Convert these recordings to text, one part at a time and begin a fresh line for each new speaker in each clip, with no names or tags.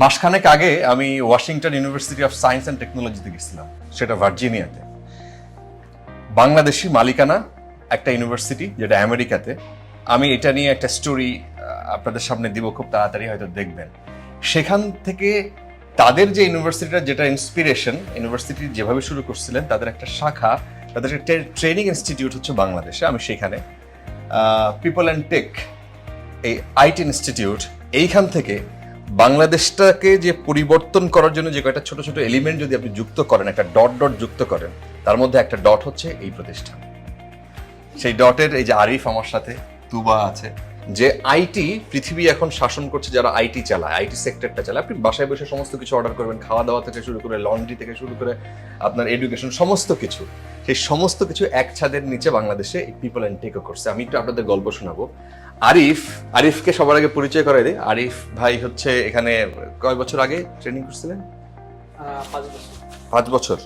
মাসখানেক আগে আমি Washington university of science and টেকনোলজিতে গেছিলাম, সেটা ভার্জিনিয়াতে। বাংলাদেশি মালিকানা একটা ইউনিভার্সিটি যেটা আমেরিকাতে। আমি এটা নিয়ে একটা স্টোরি আপনাদের সামনে দিব, খুব তাড়াতাড়ি হয়তো দেখবেন। সেখান থেকে তাদের যে ইউনিভার্সিটিটা, যেটা ইন্সপিরেশন ইউনিভার্সিটি যেভাবে শুরু করছিলেন, তাদের একটা শাখা, তাদের একটা ট্রেনিং ইনস্টিটিউট হচ্ছে বাংলাদেশে, আমি সেখানে। পিপল অ্যান্ড টেক এই আইটি ইনস্টিটিউট এইখান থেকে বাংলাদেশটাকে যে পরিবর্তন করার জন্য যে কয়েকটা ছোট ছোট এলিমেন্ট যদি আপনি যুক্ত করেন, একটা ডট ডট যুক্ত করেন, তার মধ্যে একটা ডট হচ্ছে এই প্রতিষ্ঠান। সেই ডটের এই যে আরিফ আমার সাথে, তুবা আছে, যে আইটি পৃথিবী এখন শাসন করছে যারা আইটি চালায় আইটি সেক্টরটা চালায়। আপনি বাসায় বসে সমস্ত কিছু অর্ডার করবেন, খাওয়া দাওয়া থেকে শুরু করে লন্ড্রি থেকে শুরু করে, আপনার এডুকেশন সমস্ত কিছু। সেই সমস্ত কিছু এক ছাদের নিচে বাংলাদেশে পিপল অ্যান্ড টেকও করছে। আমি একটু আপনাদের গল্প শোনাবো। আরিফ আরিফকে সবার আগে পরিচয় করাই দিই। আরিফ ভাই হচ্ছে এখানে কয় বছর আগে ট্রেনিং করছিলেন? পাঁচ বছর।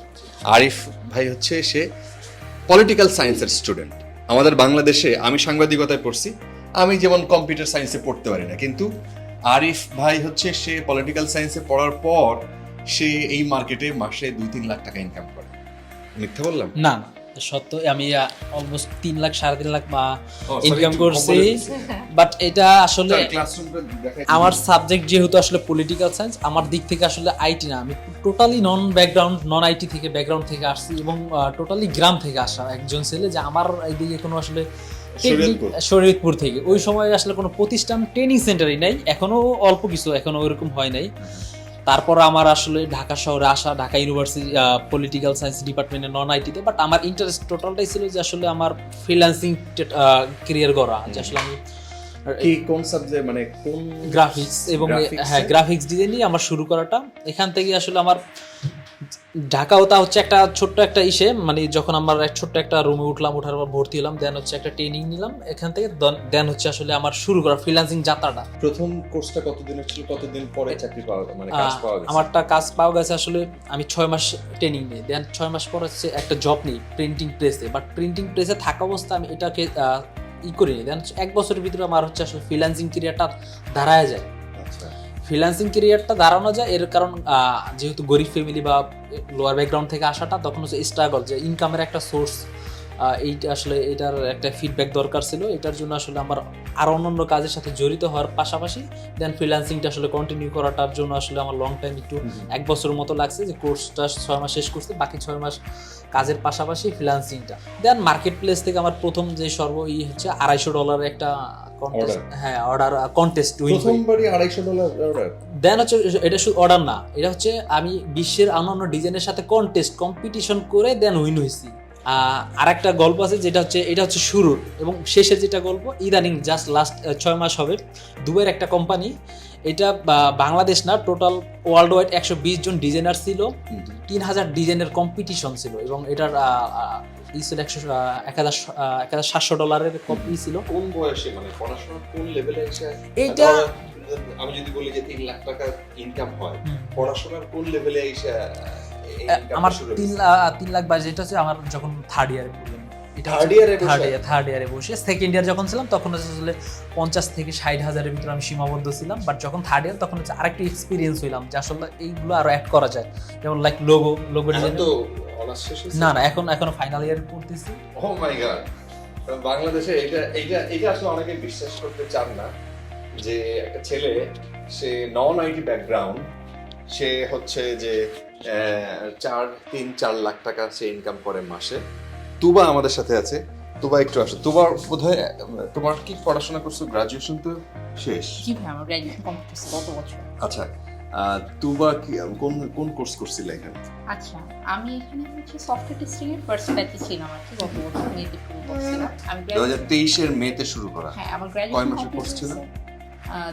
আরিফ ভাই হচ্ছে সে পলিটিক্যাল সায়েন্সের স্টুডেন্ট আমাদের বাংলাদেশে আমি সাংবাদিকতায় পড়ছি আমি যেমন কম্পিউটার সায়েন্সে পড়তে পারি না কিন্তু আরিফ ভাই হচ্ছে সে পলিটিক্যাল সায়েন্সে পড়ার পর সে এই মার্কেটে মাসে দুই তিন লাখ টাকা ইনকাম করে। মিথ্যা বললাম?
না না। সত্য আমি অলমোস্ট তিন লাখ সাড়ে তিন লাখ বা ইনকাম করছি। বাট এটা আসলে আমার সাবজেক্ট যেহেতু আসলে পলিটিক্যাল সায়েন্স আমার দিক থেকে আসলে আইটি না। আমি totally non background non IT থেকে ব্যাকগ্রাউন্ড থেকে আসছি এবং টোটালি গ্রাম থেকে আসা একজন ছেলে যে আমার এইদিকে কোনো আসলে
শরীয়তপুর।
শরীয়তপুর থেকে। ওই সময় আসলে কোনো প্রতিষ্ঠান ট্রেনিং সেন্টারই নাই। এখনও অল্প কিছু এখনও ওইরকম হয় নাই। তারপর আমার আসলে ঢাকা শহরে আসা ঢাকা ইউনিভার্সিটি পলিটিক্যাল সায়েন্স ডিপার্টমেন্টে নন আইটিতে বাট আমার ইন্টারেস্ট টোটালটাই ছিল যে আসলে আমার ফ্রিল্যান্সিং ক্যারিয়ার করা যে আসলে আমি
কি কোন সাবজেক্ট মানে কোন
গ্রাফিক্স এবং হ্যাঁ? গ্রাফিক্স ডিজাইনই আমার শুরু করাটা এখান থেকে আসলে আমার ঢাকাও তা হচ্ছে একটা ছোট্ট একটা ইসে মানে যখন আমার এক ছোট্ট একটা রুমে উঠলাম ওঠার পর ভর্তি হলাম দেন হচ্ছে একটা ট্রেনিং নিলাম এখান থেকে দেন হচ্ছে আসলে আমার শুরু করা ফ্রিল্যান্সিং যাত্রাটা।
প্রথম কোর্সটা কতদিনের ছিল? কতদিন পরে চাকরি পাওয়া মানে কাজ পাওয়া গেছে?
আমারটা কাজ পাওয়া গেছে আসলে আমি ছয় মাস ট্রেনিং নিই দেন ছয় মাস পর হচ্ছে একটা জব নিই প্রিন্টিং প্রেসে বাট প্রিন্টিং প্রেসে থাকা অবস্থা আমি এটাকে ই করিনি। দেন এক বছরের ভিতরে আমার হচ্ছে আসলে ফ্রিল্যান্সিং ক্যারিয়ারটা দাঁড়ায় যায়। ফ্রিল্যান্সিং কেরিয়ারটা দাঁড়ানো যায়। এর কারণ যেহেতু গরিব ফ্যামিলি বা লোয়ার ব্যাকগ্রাউন্ড থেকে আসাটা, তখন হচ্ছে স্ট্রাগল যে ইনকামের একটা সোর্স এইটা আসলে এটার একটা ফিডব্যাক দরকার ছিল। এটার জন্য আসলে আমার আরও অন্যান্য কাজের সাথে জড়িত হওয়ার পাশাপাশি দেন ফ্রিল্যান্সিংটা আসলে কন্টিনিউ করাটার জন্য আসলে আমার লং টাইম একটু এক বছরের মতো লাগছে যে কোর্সটা ছয় মাস শেষ করতে বাকি ছয় মাস কাজের পাশাপাশি ফ্রিল্যান্সিংটা দেন মার্কেট প্লেস থেকে আমার প্রথম যে সর্ব ই হচ্ছে আড়াইশো ডলার একটা কন্টেস্ট হ্যাঁ অর্ডার কন্টেস্ট উইন
আড়াইশো ডলার অর্ডার
দেন হচ্ছে এটা শুধু অর্ডার না এটা হচ্ছে আমি বিশ্বের অন্যান্য ডিজাইনের সাথে কন্টেস্ট কম্পিটিশন করে দেন উইন হয়েছি আর একটা গল্প আছে যেটা হচ্ছে এটা হচ্ছে শুরুর এবং শেষের যেটা গল্প ইদানিং জাস্ট লাস্ট ছয় মাস হবে দুবাইয়ের একটা কোম্পানি এটা বাংলাদেশ না টোটাল ওয়ার্ল্ড ওয়াইড একশো বিশ জন ডিজাইনার ছিল তিন হাজার ডিজাইনের কম্পিটিশন ছিল এবং এটার ই ছিল একশো এক হাজার এক হাজার সাতশো ডলারের কপি ছিল।
কোন বয়সে মানে পড়াশোনা কোন লেভেলে এসে ধরো, আমি যদি বলি যে তিন লাখ টাকা ইনকাম হয় পড়াশোনার কোন লেভেলে এসে
আমার তিন লাখ তিন লাখ বাজেট হচ্ছে আমার যখন থার্ড ইয়ারে পড়লাম
Third year
থার্ড ইয়ার থার্ড ইয়ারে বসে। সেকেন্ড ইয়ার যখন ছিলাম তখন আসলে পঞ্চাশ থেকে ষাট হাজারের ভিতরে আমি সীমাবদ্ধ ছিলাম। বাট যখন থার্ড ইয়ার তখন হচ্ছে আরেকটু এক্সপিরিয়েন্স হইলাম যে আসলে এইগুলো আরও অ্যাড করা যায়। যেমন লাইক লোগো লোগো
তো
না না এখন এখনও ফাইনাল ইয়ার পড়তেছি
ও মাই গড বাংলাদেশে এটা এটা এটা আসলে অনেকে বিশ্বাস করতে চান না যে একটা ছেলে সে নন আইটি ব্যাকগ্রাউন্ড সে হচ্ছে যে চার তিন চার লাখ টাকা সে ইনকাম করে মাসে। তুবা আমাদের সাথে আছে। তুবা একটু আসো। তোমার বোধহয় তোমার কি পড়াশোনা করছ? গ্রাজুয়েশন তো শেষ।
জি ভাই আমার গ্র্যাজুয়েশন কমপ্লিট হচ্ছে গত বছর।
আচ্ছা তুবা কি কোন কোন কোর্স করছিলে এখানে?
আচ্ছা আমি এখানে হচ্ছে সফটওয়্যার টেস্টিং এর ফার্স্ট ব্যাচে ছিলাম আর কি গত বছর মেয়েতে শুরু করছিলাম। আমি
দু
graduation-
তেইশের মেতে শুরু করা।
হ্যাঁ আমার
কয় মাসের course ছিল?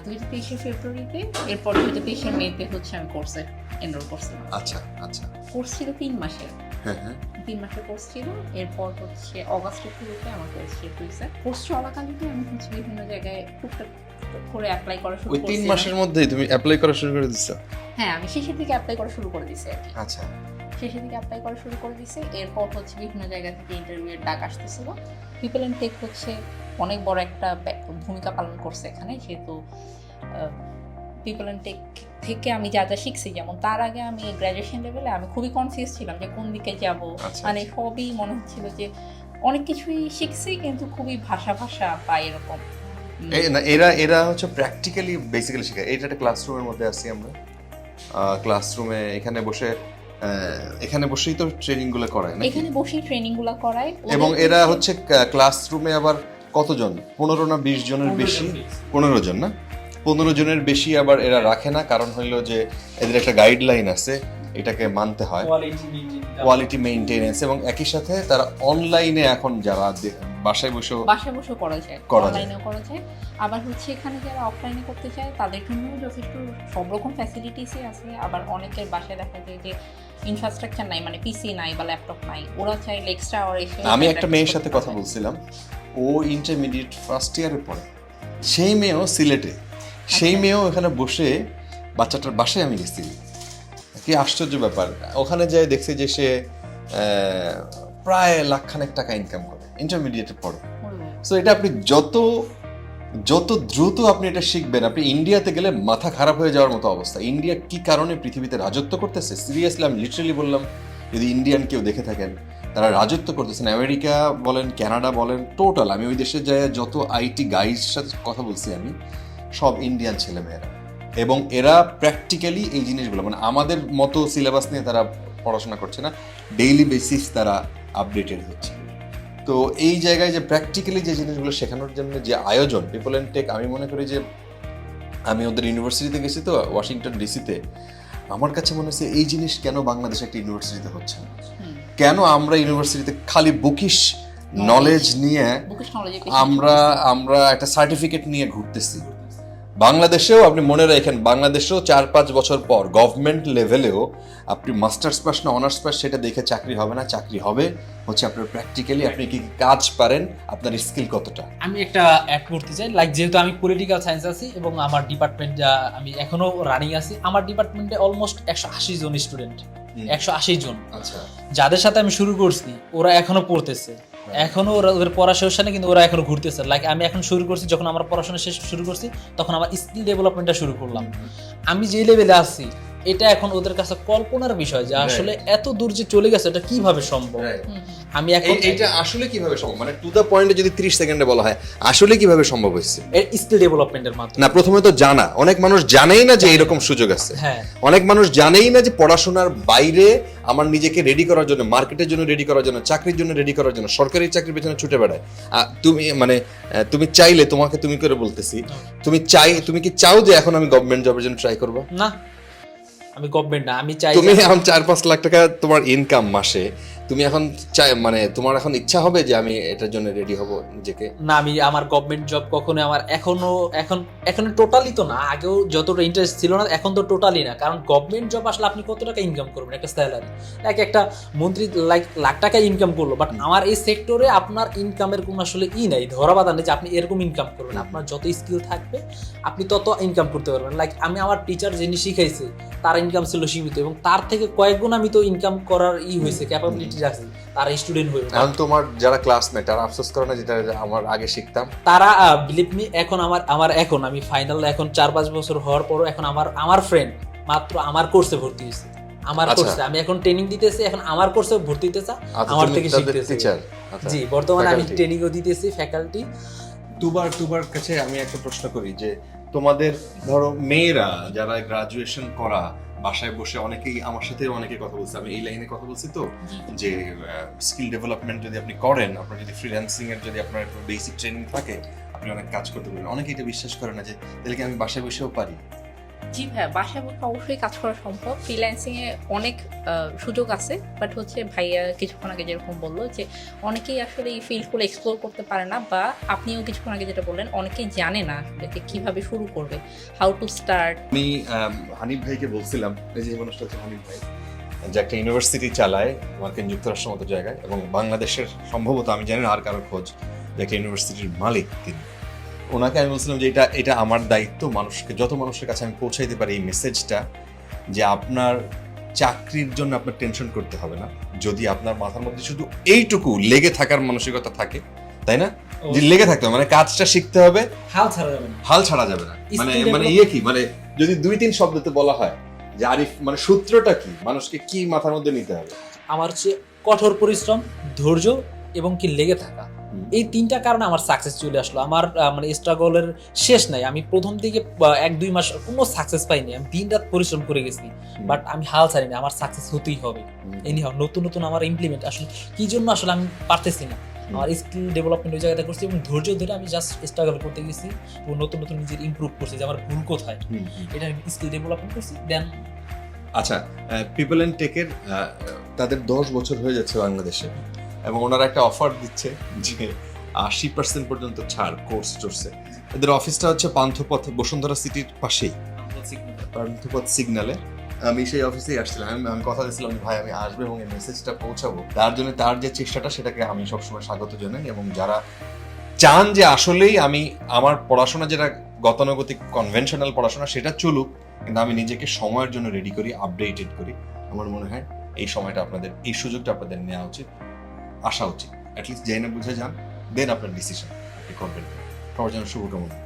দুই হাজার তেইশের ফেব্রুয়ারিতে এরপর দুই হাজার তেইশের মেতে হচ্ছে আমি কোর্সে এনরোল করছিলাম
আচ্ছা আচ্ছা।
কোর্স ছিল তিন মাসের।
হ্যাঁ হ্যাঁ।
তিন মাসের কোর্স ছিল এরপর হচ্ছে অগাস্টের শুরুতে আমার কোর্স শেষ হয়েছে। কোর্স চলাকালীন আমি হচ্ছে বিভিন্ন জায়গায় টুকটাক করে অ্যাপ্লাই করা শুরু
ওই তিন মাসের মধ্যেই তুমি অ্যাপ্লাই করা শুরু করে দিচ্ছ
হ্যাঁ আমি শেষের দিকে অ্যাপ্লাই করা শুরু করে দিছি
আচ্ছা।
শেষের দিকে অ্যাপ্লাই করা শুরু করে দিছে এরপর হচ্ছে বিভিন্ন জায়গা থেকে ইন্টারভিউয়ের ডাক আসতেছিল। পিপল অ্যান্ড টেক হচ্ছে অনেক বড় একটা ভূমিকা পালন করছে এখানে। যেহেতু আহ, পিপল অ্যান্ড টেক থেকে আমি যা যা শিখছি যেমন তার আগে আমি গ্র্যাজুয়েশন লেভেলে আমি খুবই কনফিউজ ছিলাম যে কোন দিকে যাব।
আচ্ছা,
মানে সবই মনে হচ্ছিল যে অনেক কিছুই শিখছি কিন্তু খুবই ভাষা ভাষা বা এরকম।
এরা এরা হচ্ছে প্র্যাকটিক্যালি বেসিক্যালি শেখায় এটা একটা ক্লাসরুমের মধ্যে আছি আমরা। ক্লাসরুমে এখানে বসে এখানে বসেই তো ট্রেনিংগুলো করায় নাকি?
এখানে বসেই ট্রেনিংগুলা করায়।
এবং এরা
হচ্ছে-
ক্লাসরুমে আবার কতজন? পনেরো না বিশ জনের বেশি? পনেরো জন না? পনেরো জনের বেশি আবার এরা রাখে না কারণ হইল যে এদের একটা গাইডলাইন আছে এটাকে মানতে হয়। কোয়ালিটি মেইনটেনেন্স এবং একই সাথে তারা অনলাইনে এখন যারা বাসায় বসেও
বাসায় বসেও করা যায়।
করা যায়।
আবার হচ্ছে এখানে যারা অফলাইনে করতে চায় তাদের জন্য যথেষ্ট সব রকম ফ্যাসিলিটিসই আছে। আবার অনেকের বাসায় দেখা যায় যে ইনফ্রাস্ট্রাকচার নাই মানে পিসি নাই বা ল্যাপটপ নাই ওরা চাইলে এক্সট্রা আওয়ার এসে
আমি একটা মেয়ের সাথে কথা বলছিলাম ও ইন্টারমিডিয়েট ফার্স্ট ইয়ারে পড়ে সেই মেয়েও সিলেটে সেই
আচ্ছা।
মেয়েও এখানে বসে বাচ্চাটার বাসায় আমি গেছি। কি আশ্চর্য ব্যাপার ওখানে যাই দেখছি যে সে প্রায় লাখখানেক টাকা ইনকাম করে ইন্টারমিডিয়েটে পড়ে। সো এটা আপনি যত যত দ্রুত আপনি এটা শিখবেন, আপনি ইন্ডিয়াতে গেলে মাথা খারাপ হয়ে যাওয়ার মতো অবস্থা। ইন্ডিয়া কি কারণে পৃথিবীতে রাজত্ব করতেছে? সিরিয়াসলি আমি লিটারালি বললাম, যদি ইন্ডিয়ান কেউ দেখে থাকেন, তারা রাজত্ব করতেছেন। আমেরিকা বলেন কানাডা বলেন টোটাল আমি ওই দেশে যাই যত আইটি গাইডের সাথে কথা বলছি আমি, সব ইন্ডিয়ান ছেলেমেয়েরা। এবং এরা প্র্যাকটিক্যালি এই জিনিসগুলো মানে আমাদের মতো সিলেবাস নিয়ে তারা পড়াশোনা করছে না ডেইলি বেসিস তারা আপডেটেড হচ্ছে। তো এই জায়গায় যে প্র্যাকটিক্যালি যে জিনিসগুলো শেখানোর জন্য যে আয়োজন পিপল অ্যান্ড টেক আমি মনে করি যে আমি ওদের ইউনিভার্সিটিতে গেছি তো ওয়াশিংটন ডিসিতে আমার কাছে মনে হচ্ছে এই জিনিস কেন বাংলাদেশে একটা ইউনিভার্সিটিতে হচ্ছে না? কেন আমরা ইউনিভার্সিটিতে খালি বুকিশ নলেজ নিয়ে আমরা আমরা একটা সার্টিফিকেট নিয়ে ঘুরতেছি? বাংলাদেশেও আপনি মনে রাখেন বাংলাদেশেও চার পাঁচ বছর পর গভর্নমেন্ট লেভেলেও আপনি মাস্টার্স পাস না অনার্স পাস সেটা দেখে চাকরি হবে না চাকরি হবে হচ্ছে আপনার প্র্যাকটিক্যালি আপনি কি কাজ পারেন আপনার স্কিল কতটা?
আমি একটা অ্যাড করতে চাই লাইক যেহেতু আমি পলিটিক্যাল সায়েন্স আছি এবং আমার ডিপার্টমেন্ট যা আমি এখনও রানিং আছি আমার ডিপার্টমেন্টে অলমোস্ট একশো আশি জন স্টুডেন্ট একশো আশি জন।
আচ্ছা।
যাদের সাথে আমি শুরু করছি ওরা এখনও পড়তেছে। এখনও ওরা ওদের পড়া শেষ হয়নি কিন্তু ওরা এখনও ঘুরতেছে। লাইক আমি এখন শুরু করছি যখন আমার পড়াশোনা শেষ শুরু করছি তখন আমার স্কিল ডেভেলপমেন্টটা শুরু করলাম। আমি যে লেভেলে আছি এটা এখন ওদের কাছে কল্পনার বিষয় যে আসলে এত দূর যে চলে গেছে এটা কীভাবে সম্ভব? আমি এখন
এইটা আসলে কীভাবে সম্ভব? মানে টু দ্য পয়েন্টে যদি 30 সেকেন্ডে বলা হয় আসলে কীভাবে সম্ভব হয়েছে?
স্কিল ডেভেলপমেন্টের মাধ্যমে।
না প্রথমে তো জানা। অনেক মানুষ জানেই না যে এরকম সুযোগ আছে।
হ্যাঁ।
অনেক মানুষ জানেই না যে পড়াশোনার বাইরে আমার নিজেকে রেডি করার জন্য মার্কেটের জন্য রেডি করার জন্য চাকরির জন্য রেডি করার জন্য সরকারি চাকরির পেছনে ছুটে বেড়ায়। তুমি মানে তুমি চাইলে তোমাকে তুমি করে বলতেছি তুমি চাই তুমি কি চাও যে এখন আমি গভর্নমেন্ট জবের জন্য ট্রাই করব?
না। আমি গভর্নমেন্ট না আমি চাই
তুমি এখন চার পাঁচ লাখ টাকা তোমার ইনকাম মাসে তুমি এখন চাই মানে তোমার এখন ইচ্ছা হবে যে আমি এটার জন্য রেডি হব নিজেকে?
না আমি আমার গভর্নমেন্ট জব কখনো আমার এখনও এখন এখন টোটালি তো না আগেও যতটা ইন্টারেস্ট ছিল না এখন তো টোটালি না। কারণ গভর্নমেন্ট জব আসলে আপনি কত টাকা ইনকাম করবেন একটা স্যালারি লাইক একটা মন্ত্রী লাইক লাখ টাকা ইনকাম করল বাট আমার এই সেক্টরে আপনার ইনকামের কোনো আসলে ই নাই ধরা বাধা নেই যে আপনি এরকম ইনকাম করবেন। আপনার যত স্কিল থাকবে আপনি তত ইনকাম করতে পারবেন। লাইক আমি আমার টিচার যিনি শিখাইছে তার ইনকাম ছিল সীমিত এবং তার থেকে কয়েক গুণ আমি তো ইনকাম করার ই হয়েছে ক্যাপাবিলিটি রাখছি তার স্টুডেন্ট হয়ে
এখন তোমার যারা ক্লাসমেট তারা আফসোস করে না যেটা আমার আগে শিখতাম?
তারা বিলিভ মি এখন আমার আমার এখন আমি ফাইনাল এখন চার পাঁচ বছর হওয়ার পরও এখন আমার আমার ফ্রেন্ড মাত্র আমার কোর্সে ভর্তি হয়েছে। আমার
আচ্ছা।
কোর্সে আমি এখন ট্রেনিং দিতেছি এখন আমার কোর্সে ভর্তি দিতেছে আমার থেকে শিখতেছে।
টিচার
জি বর্তমানে আমি। ট্রেনিংও দিতেছি ফ্যাকাল্টি
তুবার তুবার কাছে আমি একটা প্রশ্ন করি যে তোমাদের ধরো মেয়েরা যারা গ্রাজুয়েশন করা বাসায় বসে অনেকেই আমার সাথে অনেকে কথা বলছে। আমি এই লাইনে কথা বলছি তো যে স্কিল ডেভেলপমেন্ট যদি আপনি করেন আপনার যদি ফ্রিল্যান্সিং এর যদি আপনার বেসিক ট্রেনিং থাকে আপনি অনেক কাজ করতে পারেন অনেকে এটা বিশ্বাস করে না যে তাহলে কি আমি বাসায় বসেও পারি?
জি ভাইয়া বাসায় বসে অবশ্যই কাজ করা সম্ভব। ফ্রিল্যান্সিং এ অনেক সুযোগ আছে বাট হচ্ছে ভাইয়া কিছুক্ষণ আগে যেরকম বলল যে অনেকেই আসলে এই ফিল্ডগুলো এক্সপ্লোর করতে পারে না বা আপনিও কিছুক্ষণ আগে যেটা বললেন অনেকেই জানে না আসলে যে কীভাবে শুরু করবে how to start
um, Hanif ভাইকে বলছিলাম এই যে মানুষটা হচ্ছে হানিফ ভাই যে একটা ইউনিভার্সিটি চালায় মার্কিন যুক্তরাষ্ট্রের মতো জায়গায় এবং বাংলাদেশের সম্ভবত আমি জানি না আর কারও খোঁজ যে একটা ইউনিভার্সিটির মালিক তিনি। ওনাকে আমি বলছিলাম যে এটা এটা আমার দায়িত্ব মানুষকে যত মানুষের কাছে আমি পৌঁছাইতে পারি এই মেসেজটা যে আপনার চাকরির জন্য আপনার টেনশন করতে হবে না। যদি আপনার মাথার মধ্যে শুধু এইটুকু লেগে থাকার মানসিকতা থাকে তাই না? যে লেগে থাকতে হবে মানে কাজটা শিখতে হবে
হাল ছাড়া যাবে না।
হাল ছাড়া যাবে না। মানে মানে ইয়ে কি? মানে যদি দুই তিন শব্দতে বলা হয় যে আরিফ মানে সূত্রটা কি? মানুষকে কি মাথার মধ্যে নিতে হবে?
আমার হচ্ছে কঠোর পরিশ্রম ধৈর্য এবং কি লেগে থাকা। এই তিনটা কারণে আমার সাকসেস চলে আসলো। আমার মানে স্ট্রাগলের শেষ নাই। আমি প্রথম দিকে আহ, এক দুই মাস কোনো সাকসেস পাইনি। আমি দিন রাত পরিশ্রম করে গেছি। বাট আমি হাল ছাড়িনি আমার সাকসেস হতেই হবে। এনি হাও নতুন নতুন আমার ইমপ্লিমেন্ট আসলে কি জন্য আসলে আমি পারতেছি না? আমার স্কিল ডেভেলপমেন্ট ওই জায়গাতে করছি এবং ধৈর্য ধরে আমি জাস্ট স্ট্রাগল করতে গেছি এবং নতুন নতুন নিজের ইমপ্রুভ করছি যে আমার ভুল কোথায়। এটা আমি স্কিল ডেভেলপমেন্ট করছি দেন
আচ্ছা পিপল অ্যান্ড টেকের তাদের দশ বছর হয়ে যাচ্ছে বাংলাদেশে। এবং ওনারা একটা অফার দিচ্ছে যে আশি পার্সেন্ট পর্যন্ত ছাড় কোর্স টোর্সে এদের অফিসটা হচ্ছে পান্থপথ বসুন্ধরা সিটির পাশেই। পান্থপথ সিগনালে আমি সেই অফিসেই আসছিলাম। আমি আমি কথা দিয়েছিলাম ভাই আমি আসব এবং এই মেসেজটা পৌঁছাবো। তার জন্য তার যে চেষ্টাটা সেটাকে আমি সবসময় স্বাগত জানাই এবং যারা চান যে আসলেই আমি আমার পড়াশোনা যেটা গতানুগতিক কনভেনশনাল পড়াশোনা সেটা চলুক কিন্তু আমি নিজেকে সময়ের জন্য রেডি করি আপডেটেড করি। আমার মনে হয় এই সময়টা আপনাদের এই সুযোগটা আপনাদের নেওয়া উচিত। আসা উচিত। অ্যাটলিস্ট জেনে বুঝে যান দেন আপনার ডিসিশন করবেন। সবার জন্য শুভকামনা।